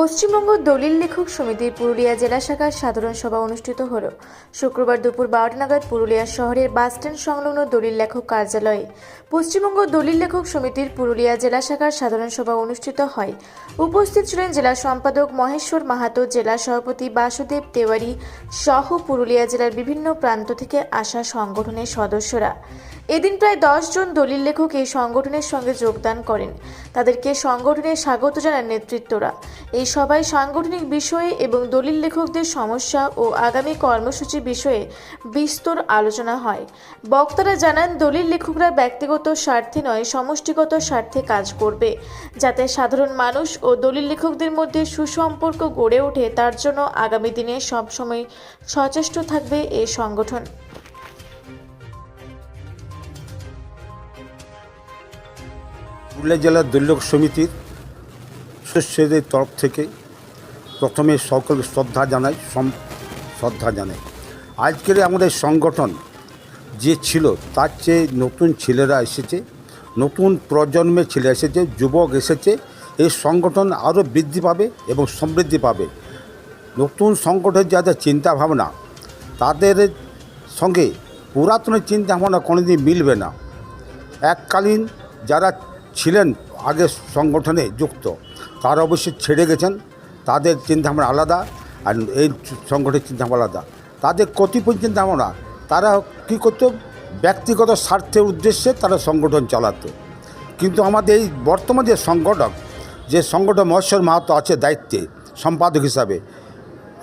পশ্চিমবঙ্গ দলিল লেখক সমিতির পুরুলিয়া জেলা শাখার সাধারণ সভা অনুষ্ঠিত হল। শুক্রবার দুপুর বারোটা নাগাদ পুরুলিয়া শহরের বাসস্ট্যান্ড সংলগ্ন দলিল লেখক কার্যালয়ে পশ্চিমবঙ্গ দলিল লেখক সমিতির পুরুলিয়া জেলা শাখার সাধারণ সভা অনুষ্ঠিত হয়। উপস্থিত ছিলেন জেলা সম্পাদক মহেশ্বর মাহাতো, জেলা সভাপতি বাসুদেব তেওয়ারি সহ পুরুলিয়া জেলার বিভিন্ন প্রান্ত থেকে আসা সংগঠনের সদস্যরা। এদিন প্রায় দশ জন দলিল লেখক এই সংগঠনের সঙ্গে যোগদান করেন। তাদেরকে সংগঠনে স্বাগত জানান নেতৃত্বরা। এই সভায় সাংগঠনিক বিষয়ে এবং দলিল লেখকদের সমস্যা ও আগামী কর্মসূচি বিষয়ে বিস্তর আলোচনা হয়। বক্তারা জানান, দলিল লেখকরা ব্যক্তিগত স্বার্থে নয়, সমষ্টিগত স্বার্থে কাজ করবে। যাতে সাধারণ মানুষ ও দলিল লেখকদের মধ্যে সুসম্পর্ক গড়ে ওঠে, তার জন্য আগামী দিনে সবসময় সচেষ্ট থাকবে এই সংগঠন। পুরুলিয়া জেলার দলীয় সমিতির সদস্যদের তরফ থেকে প্রথমে সকল শ্রদ্ধা জানাই শ্রদ্ধা জানাই। আজকের আমাদের সংগঠন যে ছিল, তার চেয়ে নতুন ছেলেরা এসেছে, নতুন প্রজন্মের ছেলে এসেছে, যুবক এসেছে, এই সংগঠন আরও বৃদ্ধি পাবে এবং সমৃদ্ধি পাবে। নতুন সংগঠনের যাদের চিন্তা ভাবনা তাদের সঙ্গে পুরাতনের চিন্তা ভাবনা কোনোদিন মিলবে না। এককালীন যারা ছিলেন আগে সংগঠনে যুক্ত। তারা অবশ্যই ছেড়ে গেছেন। তাদের চিন্তাভাবনা আলাদা আর এই সংগঠনের চিন্তাভাবনা আলাদা। তাদের কতিপয় চিন্তাভাবনা, তারা কী করতো? ব্যক্তিগত স্বার্থের উদ্দেশ্যে তারা সংগঠন চালাতো। কিন্তু আমাদের এই বর্তমান যে সংগঠক, যে সংগঠন মহেশ্বর মাহাতো আছে দায়িত্বে, সম্পাদক হিসাবে,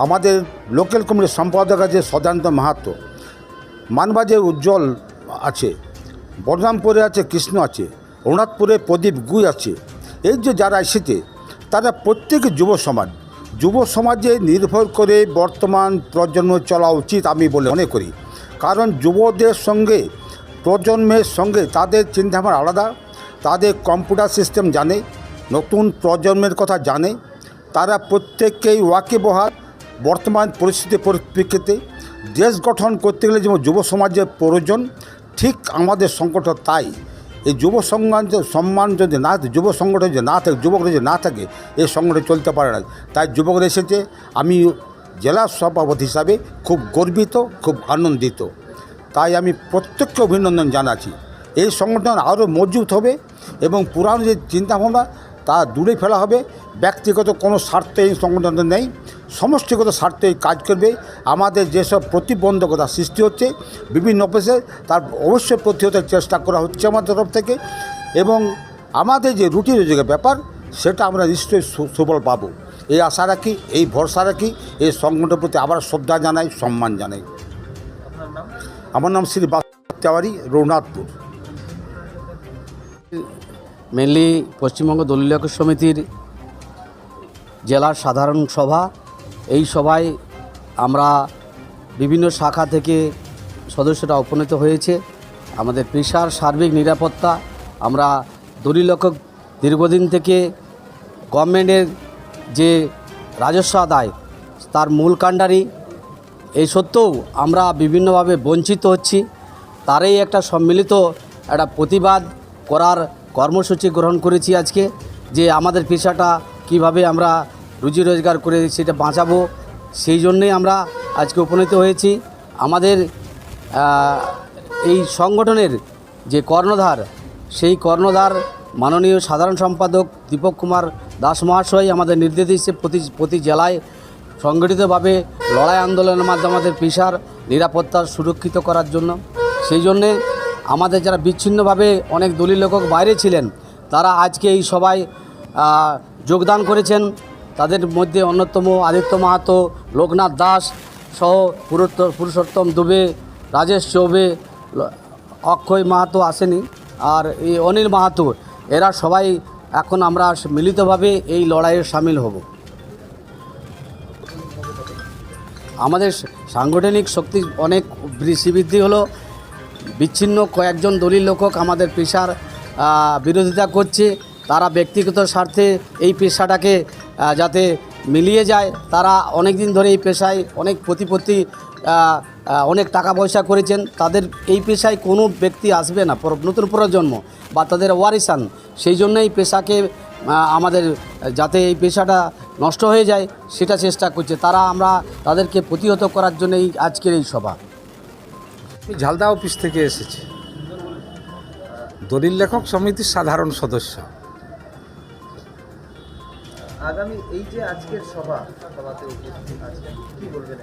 আমাদের লোকাল কমিটির সম্পাদক আছে সদান্ত মাহাতো। মানবাজে উজ্জ্বল আছে, বদনামপুরে আছে, কৃষ্ণ আছে। রঘুনাথপুরে প্রদীপ গুই আছে। এই যে যারা এসেছে, তারা প্রত্যেকে যুব সমাজ, যুব সমাজে নির্ভর করে বর্তমান প্রজন্ম চলা উচিত আমি বলে মনে করি। কারণ যুবদের সঙ্গে, প্রজন্মের সঙ্গে তাদের চিন্তাভাবনা আলাদা, তাদের কম্পিউটার সিস্টেম জানে, নতুন প্রজন্মের কথা জানে, তারা প্রত্যেককেই ওয়াকিবহাল বর্তমান পরিস্থিতির পরিপ্রেক্ষিতে, দেশ গঠন করতে গেলে যেমন যুব সমাজের প্রয়োজন, ঠিক আমাদের সংগঠন তাই। এই যুব সংগ্রাম সম্মান যদি না যুব সংগঠন যদি না থাকে যুবকরা যদি না থাকে, এই সংগঠন চলতে পারে না। তাই যুবকরা এসেছে, আমি জেলা সভাপতি হিসাবে খুব গর্বিত, খুব আনন্দিত। তাই আমি প্রত্যেককে অভিনন্দন জানাচ্ছি। এই সংগঠন আরও মজবুত হবে এবং পুরানো যে চিন্তাভাবনা তা দূরে ফেলা হবে। ব্যক্তিগত কোনো স্বার্থে এই সংগঠন নেই। সমষ্টিগত স্বার্থে কাজ করবে। আমাদের যেসব প্রতিবন্ধকতা সৃষ্টি হচ্ছে বিভিন্ন অফিসে তার অবশ্যই প্রতিহতের চেষ্টা করা হচ্ছে আমাদের তরফ থেকে। এবং আমাদের যে রুটি রোজগার ব্যাপার সেটা আমরা নিশ্চয়ই সুফল পাবো। এই আশা রাখি এই ভরসা রাখি এই সংগঠনের প্রতি আবার শ্রদ্ধা জানাই সম্মান জানাই। আমার নাম শ্রী বাস্তাওয়ারি রঘুনাথপুর। মেনলি পশ্চিমবঙ্গ দলিল সমিতির জেলার সাধারণ সভা। এই সভায় আমরা বিভিন্ন শাখা থেকে সদস্যরা উপনীত হয়েছে। আমাদের পেশার সার্বিক নিরাপত্তা, আমরা দলিল লেখক দীর্ঘদিন থেকে গভর্নমেন্টের যে রাজস্ব আদায়, তার মূল কাণ্ডারি। এই সত্ত্বেও আমরা বিভিন্নভাবে বঞ্চিত হচ্ছি। তারই একটা সম্মিলিত একটা প্রতিবাদ করার কর্মসূচি গ্রহণ করেছি আজকে, যে আমাদের পেশাটা কীভাবে আমরা রুজি রোজগার করে সেটা বাঁচাবো, সেই জন্যেই আমরা আজকে উপনীত হয়েছি। আমাদের এই সংগঠনের যে কর্ণধার, সেই কর্ণধার মাননীয় সাধারণ সম্পাদক দীপক কুমার দাস মহাশয় আমাদের নির্দেশ দিচ্ছে প্রতি প্রতি জেলায় সংগঠিতভাবে লড়াই আন্দোলনের মাধ্যমে আমাদের পেশার নিরাপত্তা সুরক্ষিত করার জন্য। সেই জন্যে আমাদের যারা বিচ্ছিন্নভাবে অনেক দলিল লেখক বাইরে ছিলেন, তারা আজকে এই সবাই যোগদান করেছেন। তাদের মধ্যে অন্যতম আদিত্য মাহাতো, লোকনাথ দাস সহ পুরুষোত্তম দুবে, রাজেশ চৌবে অক্ষয় মাহাতো আসেনি। আর এই অনিল মাহাতো, এরা সবাই এখন আমরা মিলিতভাবে এই লড়াইয়ে সামিল হব। আমাদের সাংগঠনিক শক্তি অনেক বৃদ্ধি হলো। বিচ্ছিন্ন কয়েকজন দলিল লেখক আমাদের পেশার বিরোধিতা করছে। তারা ব্যক্তিগত স্বার্থে এই পেশাটাকে যাতে মিলিয়ে যায়। তারা অনেক দিন ধরে এই পেশায় অনেক প্রতিপত্তি অনেক টাকা পয়সা করেছেন। তাদের এই পেশায় কোনো ব্যক্তি আসবে না নতুন প্রজন্ম বা তাদের ওয়ারিসান। সেই জন্য এই পেশাকে আমাদের যাতে এই পেশাটা নষ্ট হয়ে যায়, সেটা চেষ্টা করছে। তারা আমরা তাদেরকে প্রতিহত করার জন্যই আজকের এই সভা। ঝালদা অফিস থেকে এসেছি। দলিল লেখক সমিতির সাধারণ সদস্য। আগামী এই যে আজকের সভা সভাতে কি বলবেন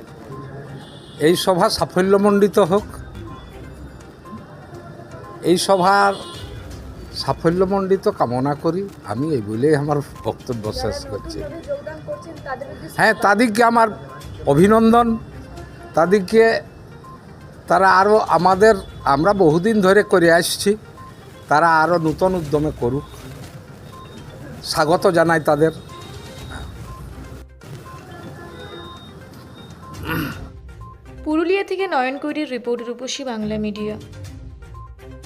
এই সভা সাফল্যমণ্ডিত হোক। এই সভার সাফল্যমণ্ডিত কামনা করি। আমি এই বলেই আমার বক্তব্য শেষ করছি। হ্যাঁ তাদেরকে আমার অভিনন্দন। তাদেরকে তারা আরও আমাদের, আমরা বহুদিন ধরে করে আসছি, তারা আরও নূতন উদ্যমে করুক। স্বাগত জানাই তাদের। পুরুলিয়া থেকে নয়ন কৈরির রিপোর্ট রূপসী বাংলা মিডিয়া।